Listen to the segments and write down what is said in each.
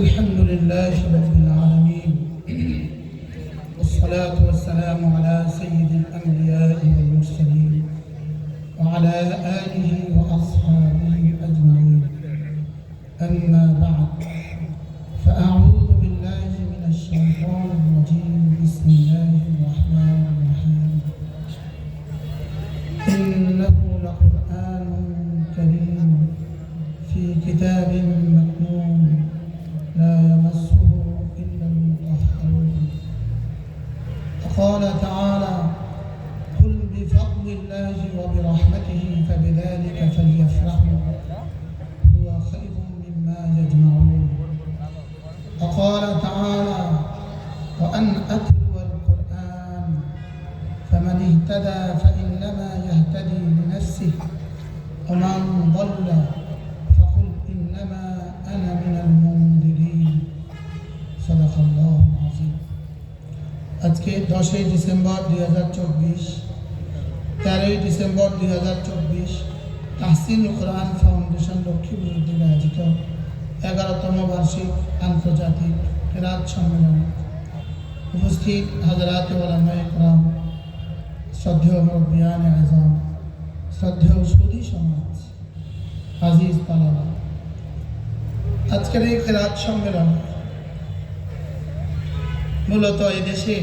الحمد لله رب দশই ডিসেম্বর দুই হাজার চব্বিশ, তেরোই ডিসেম্বর দুই হাজার চব্বিশ, তাহসিন কোরআন ফাউন্ডেশন লক্ষ্মীপুর থেকে আয়োজিত এগারোতম বার্ষিক আন্তর্জাতিক রাত সম্মেলন। উপস্থিত হাজরাত ওলামায় শ্রদ্ধেয় মুরব্বিয়ান আজম, শ্রদ্ধেয় সুদী সমাজ, আজিজ পালালা আজকের এই খেরাত সম্মেলন মূলত এদেশে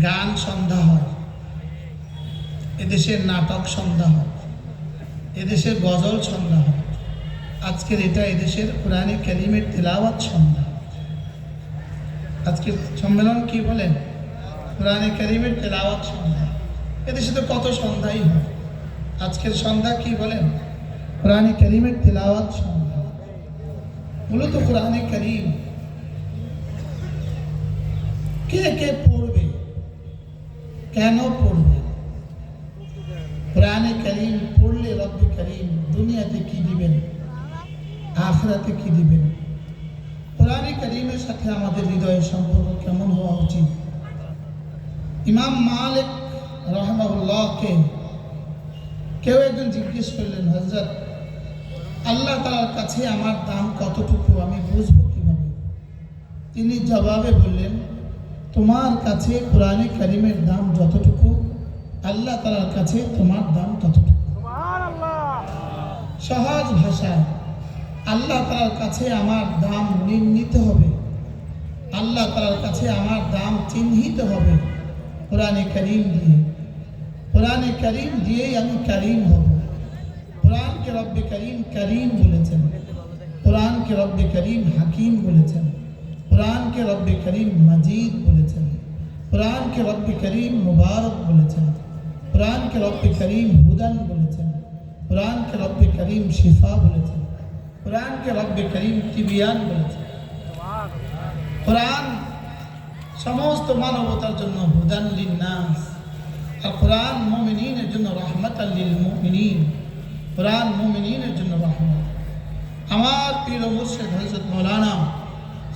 গান সন্ধ্যা হয়। এদেশের নাটক সন্ধ্যা হয়। এদেশের গজল সন্ধ্যা হয়। আজকের এটা এদেশের কোরআনে ক্যালিমের তেলাওয়াত সন্ধ্যা। আজকের সম্মেলন কি বলেন কোরআনে ক্যালিমের তেলাওয়াত সন্ধ্যা। এদেশে তো কত সন্ধ্যাই হয়। আজকের সন্ধ্যা কি বলেন কোরআনে ক্যালিমের তেলাওয়াত সন্ধ্যা। মূলত কোরআনে ক্যালিম। কে কে কেন পড়বে? কোরআনে করিম পড়লে রব্বে করিম দুনিয়াতে কি দিবেন? আখরাতে কি দিবেন? কোরআনে করিমের সাথে আমাদের হৃদয়ের সম্পর্ক কেমন হওয়া উচিত? ইমাম মালিক রহমাউল্লাহকে কেউ একজন জিজ্ঞেস করলেন হজরত আল্লাহ তালার কাছে আমার দাম কতটুকু? আমি বুঝব কীভাবে? তিনি জবাবে বললেন তোমার কাছে কোরআনে করিমের দাম যতটুকু আল্লাহ তালার কাছে তোমার দাম ততটুকু। সহজ ভাষায় আল্লাহ তালার কাছে আমার দাম নির্ণীত হবে। আল্লাহ তালার কাছে আমার দাম চিহ্নিত হবে কোরআনে করিম দিয়ে। কোরআনে করিম দিয়েই আমি করিম হব। কোরআনকে রব্বে করিম করিম বলেছেন। কোরআনকে রব্বে করিম হাকিম বলেছেন। কোরআনকে রব্বে করিম মজিদ বলেছেন কোরআনকে রব্বে করিম মুবারক বলেছেন কোরআনকে রব্বে করিম হুদান বলেছেন কোরআনকে রব্বে করিম শিফা বলেছেন কোরআনকে রব্বে করিম তিবিয়ান বলেছেন কোরআন সমস্ত মানবতার জন্য হুদান লিন্নাস আর কোরআন মুমিনিনের জন্য রহমত আল্লিল মুমিনিন কোরআন মুমিনিনের জন্য রহমত আমার প্রিয় মুর্শিদ হজরত মৌলানা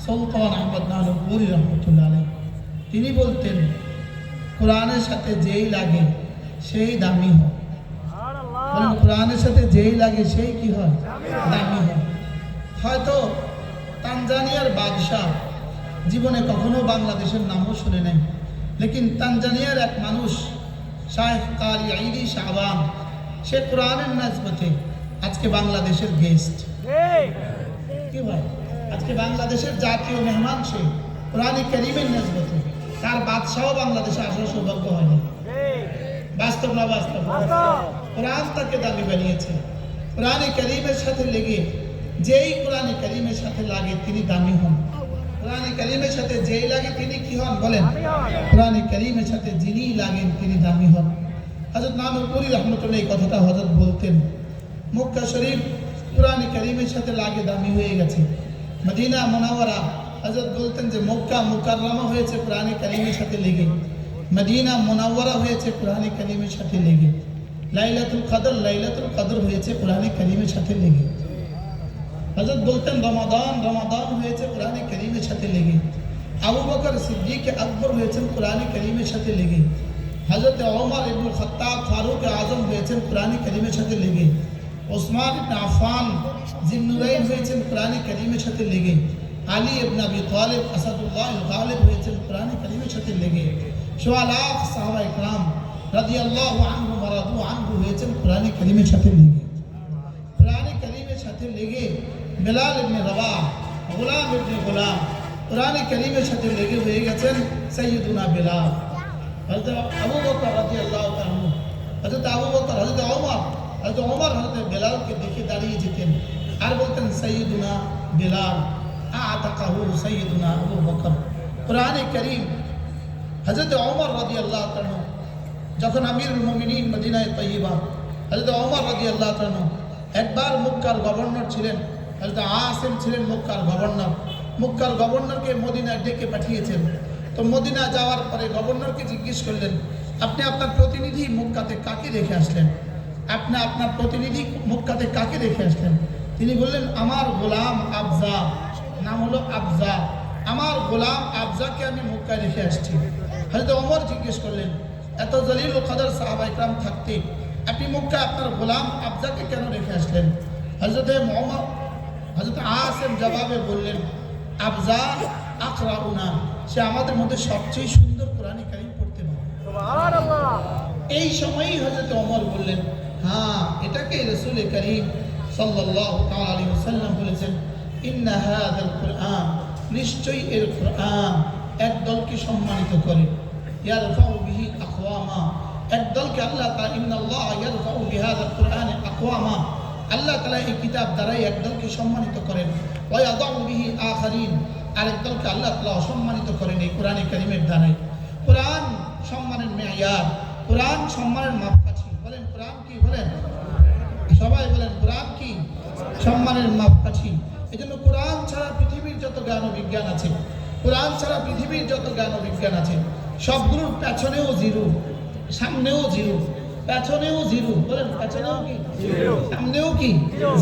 সুলতান আহমদ নানুপুরি রহমতুল্লাহ তিনি বলতেন কোরআনের সাথে যেই লাগে সেই দামি হয়। বলেন কোরআনের সাথে যেই লাগে সেই কি হয়? দামি হয়। হয়তো তানজানিয়ার বাদশাহ জীবনে কখনো বাংলাদেশের নামও শুনে নেই লেকিন তানজানিয়ার এক মানুষ শাহেখ কারি আইরি শাহবান সে কোরআনের নাজবতে আজকে বাংলাদেশের গেস্ট কি ভাই? আজকে বাংলাদেশের জাতীয় মেহমান সে কোরআন করিমের নজবতে তার বাদশাহ বাংলাদেশে আসার সৌভাগ্য হয়নি বাস্তব না বাস্তব? কোরআন তাকে দাবি বানিয়েছে। কোরআনে করিমের সাথে লেগে, যেই কোরআনে করিমের সাথে লাগে তিনি দামি হন। কোরআনে করিমের সাথে যেই লাগে তিনি কি হন বলেন? কোরআনে করিমের সাথে যিনি লাগেন তিনি দামি হন। হজরত নানুপুরি রহমতুল্লাহ এই কথাটা হজরত বলতেন। মক্কা শরীফ কোরআনে করিমের সাথে লাগে দামি হয়ে গেছে। মদিনা মোনাওয়ারা হজরত বলতেন যে মক্কা মুকাররমা হয়েছে কোরআনে করিমের সাথে লেগে মদিনা মোনাওয়ারা হয়েছে কোরআনে করিমের সাথে লেগে লাইলাতুল কদর লাইলাতুল কদর হয়েছে কোরআনে করিমের সাথে লেগে হজরত বলতেন রমাদান রমাদান হয়েছে কোরআনে করিমের সাথে লেগে আবু বকর সিদ্দিক আকবর হয়েছেন কোরআনে করিমের সাথে লেগে হজরত ওমর ইবনুল খত্তাব ফারুক আজম হয়েছেন কোরআনে করিমের সাথে লেগে ওসমান ইবনে আফান জিন্নুরাইন হয়েছেন কোরআনে কারিমের সাথে লেগে আলী ইবনে আবি তালিব আসাদুল্লাহ গালিব হয়েছেন কোরআনে কারিমের সাথে লেগে সোয়া লাখ সাহাবা ইকরাম রাদিয়াল্লাহু আনহু মারাদু আনহু হয়েছেন কোরআনে কারিমের সাথে লেগে কোরআনে কারিমের সাথে লেগে বেলাল ইবনে রবাহ গোলাম ইবনে গোলাম কোরআনে কারিমের সাথে লেগে হয়ে গেছেন সৈয়দুনা বেলাল হযরত আবু বকর রাদিয়াল্লাহু তাআলা হযরত আবু বকর হযরত ওমর হযরত ওমর হযরত বেলালকে দেখে দাঁড়িয়ে যেতেন। আর বলতেন সৈয়দুনা বেলাল, আতাকাহু সৈয়দুনা আবু বকর। কোরআনে কারীম হযরত ওমর রাদিয়াল্লাহু তাআলা যখন আমিরুল মুমিনিন মদিনায় তৈয়বা হযরত ওমর রাদিয়াল্লাহু তাআলা একবার মক্কার গভর্নর ছিলেন। হযরত আসিম ছিলেন মক্কার গভর্নর। মক্কার গভর্নরকে মদিনায় ডেকে পাঠিয়েছেন। তো মদিনা যাওয়ার পরে গভর্নরকে জিজ্ঞেস করলেন, আপনি আপনার প্রতিনিধি মক্কাতে কাকে রেখে আসলেন? আপনি আপনার প্রতিনিধি মক্কাতে কাকে রেখে আসলেন? তিনি বললেন আমার গোলাম আফজা। নাম হলো আফজা। আমার গোলাম আফজাকে আমি মক্কায় রেখে আসছি। হয়তো অমর জিজ্ঞেস করলেন এত জলিল ও কাদার সাহাবা ইকরাম থাকতে আপনি মক্কায় আপনার গোলাম আফজাকে কেন রেখে আসলেন? হজরত মোহাম্মদ হজরত আসেম জবাবে বললেন আফজা আখরাউনা সে আমাদের মধ্যে সবচেয়ে সুন্দর কোরআন কারিম পড়তে পারে। এই সময়ই হজরত অমর বললেন এটাকে রসুল করিম আলাইহি বলেছেন নিশ্চয়ই এর কুরআন এক সম্মানিত করে। আল্লাহ আল্লাহ এই কিতাব দ্বারাই এক দলকে সম্মানিত করেন। ওয়া আল্লাহ তাআলা অসম্মানিত করেন এই কোরআনে কারীমের দ্বারাই। কোরআন সম্মানের মেয়ার কোরআন সম্মানের মাপকাঠি সবাই বলেন কোরআন কি? সম্মানের মাপকাঠি। এই জন্য কোরআন ছাড়া পৃথিবীর যত জ্ঞান ও বিজ্ঞান আছে কোরআন ছাড়া পৃথিবীর যত জ্ঞান ও বিজ্ঞান আছে সবগুলোর পেছনেও জিরো সামনেও জিরো পেছনেও জিরো। বলেন পেছনেও কি? সামনেও কি?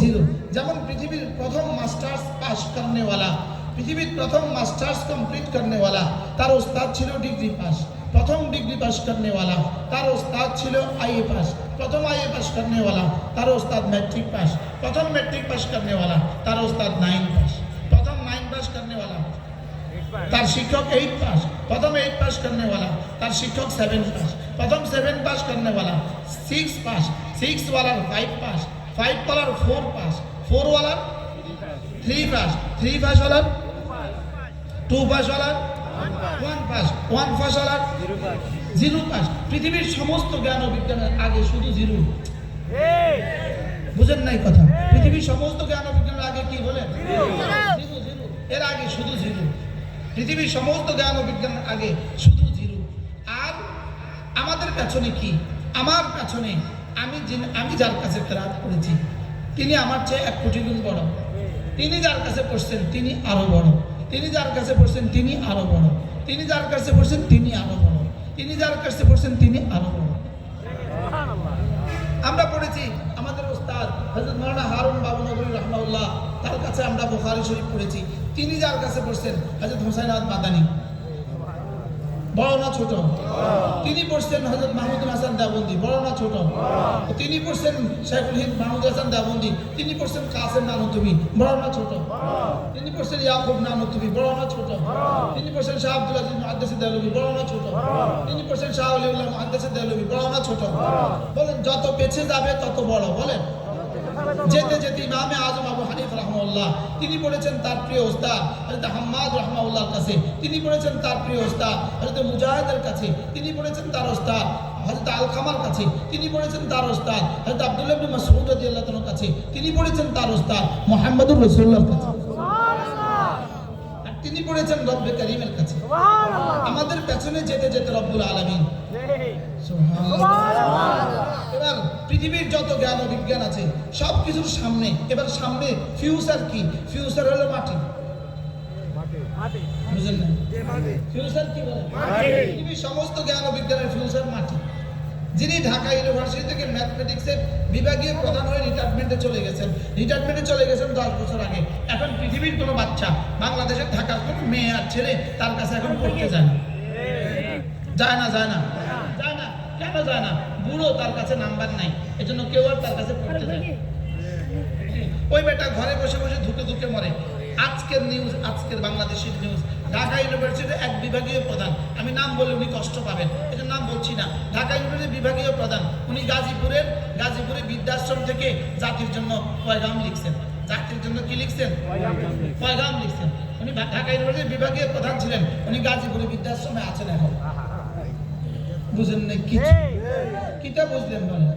জিরো। যেমন পৃথিবীর প্রথম মাস্টার্স পাস করনেওয়ালা পৃথিবীর প্রথম মাস্টার্স কমপ্লিট করনেওয়ালা তার ওস্তাদ ছিল ডিগ্রি পাস। প্রথম ডিগ্রি পাশ করেওয়ালা তার ওস্তাদ ছিল আইএ পাস। প্রথম আইএ পাশ করেওয়ালা তার ওস্তাদ ম্যাট্রিক পাস। প্রথম ম্যাট্রিক পাশ করেওয়ালা তার ওস্তাদ নাইন পাস। প্রথম নাইন পাশ করেওয়ালা তার শিক্ষক এইট পাস। প্রথম এইট পাস করেওয়ালা তার শিক্ষক সেভেন পাস। প্রথম সেভেন পাস করেওয়ালা সিক্স পাস। সিক্সওয়ালার ফাইভ পাস। ফাইভ ওয়ালার ফোর পাস। ফোরওয়ালার থ্রি পাস। থ্রি পাসওয়ালার টু পাস ওয়ালার ওয়ান পাস ওয়ান পাস वाला জিরো পাস পৃথিবীর সমস্ত জ্ঞান ও বিজ্ঞানের আগে শুধু জিরো। বুঝেন নাই কথা? পৃথিবীর সমস্ত জ্ঞান ও বিজ্ঞানের আগে কি বলেন এর আগে শুধু জিরো। পৃথিবীর সমস্ত জ্ঞান ও বিজ্ঞানের আগে শুধু জিরো। আর আমাদের পেছনে কি? আমার পেছনে আমি আমি যার কাছে ক্রাত করেছি তিনি আমার চেয়ে এক কোটি গুণ বড়। তিনি যার কাছে পড়ছেন তিনি আরও বড়। তিনি যার কাছে পড়ছেন, তিনি আরও বড়। তিনি যার কাছে পড়ছেন, তিনি আরও বড়। তিনি যার কাছে পড়ছেন, তিনি আরও বড়। আমরা পড়েছি, আমাদের ওস্তাদ হজরত মৌলানা হারুন বাবু নবী রহমাউল্লাহ তার কাছে আমরা বোখারি শরীফ পড়েছি। তিনি যার কাছে পড়ছেন হজরত হুসাইন আহমদ মাদানী। বড় না ছোট। তিনি পড়ছেন হযরত মাহমুদুল হাসান দেওবন্দি বড় না ছোট। তিনি পড়ছেন শেখুল হিন্দ মাহমুদ হাসান দেওবন্দি, তিনি পড়ছেন কাসেম নানুতুবি বড় না ছোট। তিনি পড়ছেন ইয়াকুব নানুতুবি বড় না ছোট। তিনি পড়ছেন শাহ আব্দুল আজিজ মুহাদ্দিস দেওলভি বড় না ছোট। তিনি পড়ছেন শাহ আলিউল্লাহ মুহাদ্দিস দেওলভি বড় না ছোট। বলেন, যত পেছে যাবে তত বড়, বলেন। যেতে যেতে ইমামে আজম আবু হানিফ রহমাউল্লাহ তিনি বলেছেন তার প্রিয় ওস্তাদ হযরত হাম্মাদ রহমাউল্লাহর কাছে তিনি বলেছেন তার প্রিয় ওস্তাদ হযরত মুজাহিদের কাছে তিনি বলেছেন তার ওস্তাদ হযরত আলকামার কাছে তিনি বলেছেন তার ওস্তাদ হযরত আব্দুল্লাহ ইবনে মাসউদ রাদিয়াল্লাহু কাছে তিনি বলেছেন তার ওস্তাদ মুহাম্মদুর রাসূলুল্লাহর কাছে। তিনি বলেছেন রব্বে কারীমের কাছে। আমাদের পেছনে যেতে যেতে রব্বুল আলামিন এবার পৃথিবীর যত জ্ঞান ও বিজ্ঞান আছে সব কিছুর সামনে এবার সামনে ফিউচার কি? ফিউচার হলো মাটি। বুঝলেন না? ফিউচার কি পৃথিবীর সমস্ত জ্ঞান ও বিজ্ঞানের ফিউচার মাটি। যিনি ঢাকা ইউনিভার্সিটি থেকে ম্যাথমেটিক্সের বিভাগীয় প্রধান হয়ে রিটায়ারমেন্টে চলে গেছেন। রিটায়ারমেন্টে চলে গেছেন দশ বছর আগে। এখন পৃথিবীর কোনো বাচ্চা বাংলাদেশের ঢাকার কোনো মেয়ে আর ছেলে তার কাছে এখন পড়তে যায় যায় না। যায় না যায় না। কেন যায় না। বুড়ো তার কাছে নাম্বার নাই। এজন্য কেউ আর তার কাছে পড়তে যায় ওই বেটা ঘরে বসে বসে ধুকে ধুকে মরে। আজকের নিউজ আজকের বাংলাদেশের নিউজ ঢাকা ইউনিভার্সিটির এক বিভাগীয় প্রধান। আমি নাম বলে উনি কষ্ট পাবেন। এটা নাম বলছি না। ঢাকা ইউনিভার্সিটির বিভাগীয় প্রধান। উনি গাজীপুরের গাজীপুরে বৃদ্ধাশ্রম থেকে জাতির জন্য পয়গাম লিখছেন। জাতির জন্য কি লিখছেন। পয়গাম লিখছেন। উনি ঢাকা ইউনিভার্সিটির বিভাগীয় প্রধান ছিলেন। উনি গাজীপুরে বৃদ্ধাশ্রমে আছেন এখন। বুঝেন না কি কিটা বুঝলেন বলেন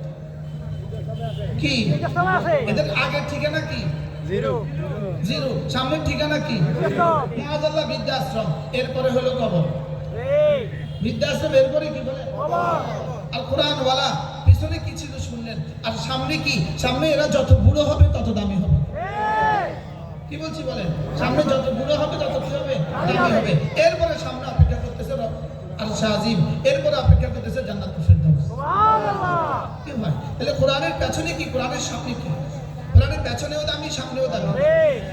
কি? এদের আগের ঠিকানা কি? জিরো। জিরো। সামনের ঠিকানা কি? মহাজাল্লা বৃদ্ধাশ্রম এরপরে হলো কবর। বৃদ্ধাশ্রম এরপরে কি বলে? আর কোরআন ওয়ালা পিছনে কি ছিল শুনলেন? আর সামনে কি? সামনে এরা যত বুড়ো হবে তত দামি হবে। কি বলছি বলেন? সামনে যত বুড়ো হবে তত কি হবে? দামি হবে। এরপরে সামনে আর শাহজিম এরপরে অপেক্ষা করতেছে জান্নাত তাহলে কোরআনের পেছনে কি? কোরআনের সামনে কি? কোরআনের পেছনেও দামি সামনেও দামি?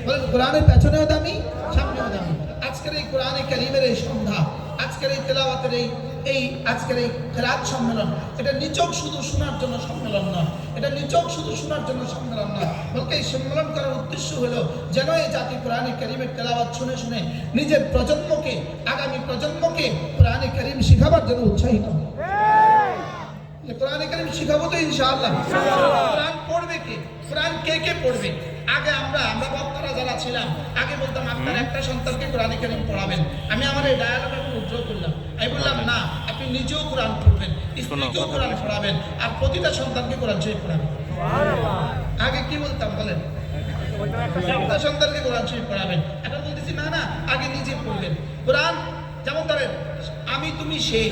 বলেন কোরআনের পেছনেও দামি সামনেও দামি? আজকের এই কোরআনে কারিমের এই সন্ধ্যা আজকের এই তেলাওয়াতের এই এই আজকের এই রাত সম্মেলন এটা নিচক শুধু শোনার জন্য সম্মেলন নয় এটা নিচক শুধু শোনার জন্য সম্মেলন নয় বলতে এই সম্মেলন করার উদ্দেশ্য হলো যেন এই জাতি কোরআনে কারিমের তেলাওয়াত শুনে শুনে নিজের প্রজন্মকে আগামী প্রজন্মকে কোরআনে কারিম শিখাবার জন্য উৎসাহিত কোরআনে কারিম শিখাবো তো ইনশাআল্লাহ। কোরআন পড়বে কে? কোরআন কে কে পড়বে? আগে আমরা আমরা বক্তারা যারা ছিলাম আগে বলতাম আপনার একটা সন্তানকে কোরআনে কারিম পড়াবেন? আমি আমার এই ডায়ালগ এখন উজ্জ্বল করলাম। আমি বললাম না আপনি নিজেও কোরআন পড়বেন স্ত্রীকেও কোরআন পড়াবেন আর প্রতিটা সন্তানকে কোরআন শরীফ পড়াবেন। আগে কি বলতাম বলেন? একটা সন্তানকে কোরআন শরীফ পড়াবেন। এখন বলতেছি না না আগে নিজে পড়বেন। কোরআন যেমন ধরেন আমি তুমি সে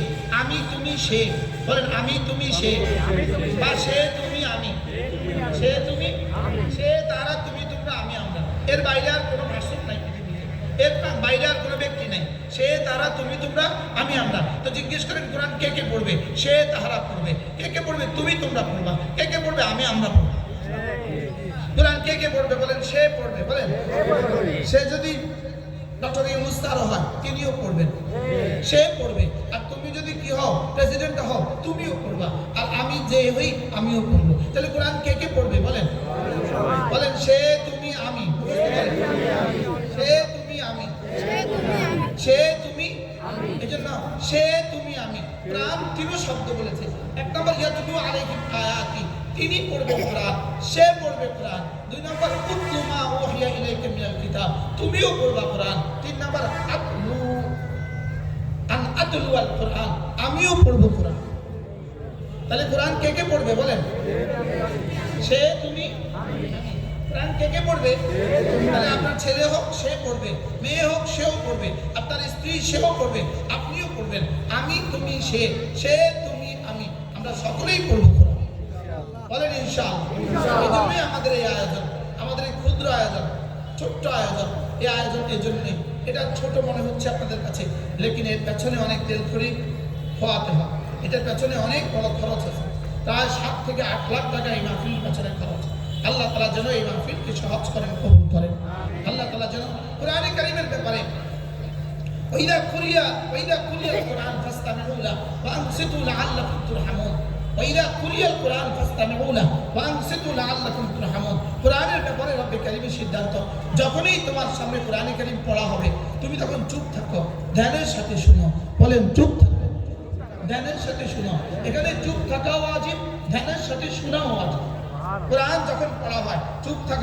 আমি তুমি সে। বলেন আমি তুমি সে। বা সে তুমি আমি। সে তুমি সে তারা তুমি তোমরা আমি আমরা এর বাইরে আর কোনো ভাষণ নাই এর বাইরে আর কোনো ব্যক্তি নাই। সে, তারা, তুমি, তোমরা, আমি, আমরা। তো জিজ্ঞেস করেন, কোরআন কে কে পড়বে? সে, তাহারা পড়বে। কে কে পড়বে? তুমি, তোমরা পড়বা। কে কে পড়বে? আমি, আমরা পড়ব। কোরআন কে কে পড়বে বলেন? সে পড়বে, বলেন? সে যদি ডক্টর ইউনুস হয়, তিনিও পড়বেন। সে পড়বে। আর তুমি যদি কি হও প্রেসিডেন্ট হও, তুমিও পড়বা। আর আমি যে হই, আমিও পড়ব। তাহলে কোরআন কে কে পড়বে? বলেন? বলেন, সে তুমি আমি সে তুমি আমি সে তুমি এই জন্য সে তুমি আমি কোরআন তিনও শব্দ বলেছে। এক নম্বর, ইয়াতুলু আলাইহিম আয়াতি, তিনি পড়বে কোরআন, সে পড়বে কোরআন। দুই নম্বর উতলু মা ওহিয়া ইলাইকা মিনাল কিতাব, তুমিও পড়বা কোরআন। তিন নম্বর, আতলু, আন আতলু আল কোরআন, আমিও পড়ব কোরআন। তাহলে কোরআন কে কে পড়বে বলেন? সে কোরআন কে কে পড়বে? তাহলে আপনার ছেলে হোক সে পড়বে। মেয়ে হোক সেও পড়বে। আপনার স্ত্রী সেও পড়বে। আপনিও পড়বেন। আমি তুমি সে। সে তুমি আমি। আমরা সকলেই পড়ব বলেন ইনশাআল্লাহ। এই জন্যই আমাদের এই আয়োজন আমাদের এই ক্ষুদ্র আয়োজন ছোট্ট আয়োজন। এই আয়োজন এই জন্যই এটা ছোট মনে হচ্ছে আপনাদের কাছে লেকিন এর পেছনে অনেক তেল খড়ি খোয়াতে হয়। এটার পেছনে অনেক বড় খরচ আছে। প্রায় সাত থেকে আট লাখ টাকা এই মাহফিল পেছনে খরচ। আল্লাহ তালা যেন এই মাহফিলকে সহজ করেন কবুল করেন আল্লাহ তালা যেন কোরআনে কারিমের ব্যাপারে ওইদা ওইদা কোরআন ওইদা কোরআন কোরআনের ব্যাপারে রব্বে কারিমের সিদ্ধান্ত, যখনই তোমার সামনে কোরআনে কারিম পড়া হবে, তুমি তখন চুপ থাকো, ধ্যানের সাথে শুনো। বলেন, চুপ থাকো। ধ্যানের সাথে শুনো। এখানে চুপ থাকাও আজিব ধ্যানের সাথে শোনাও আজিব কোরআন যখন পড়া হয় চুপ থাকা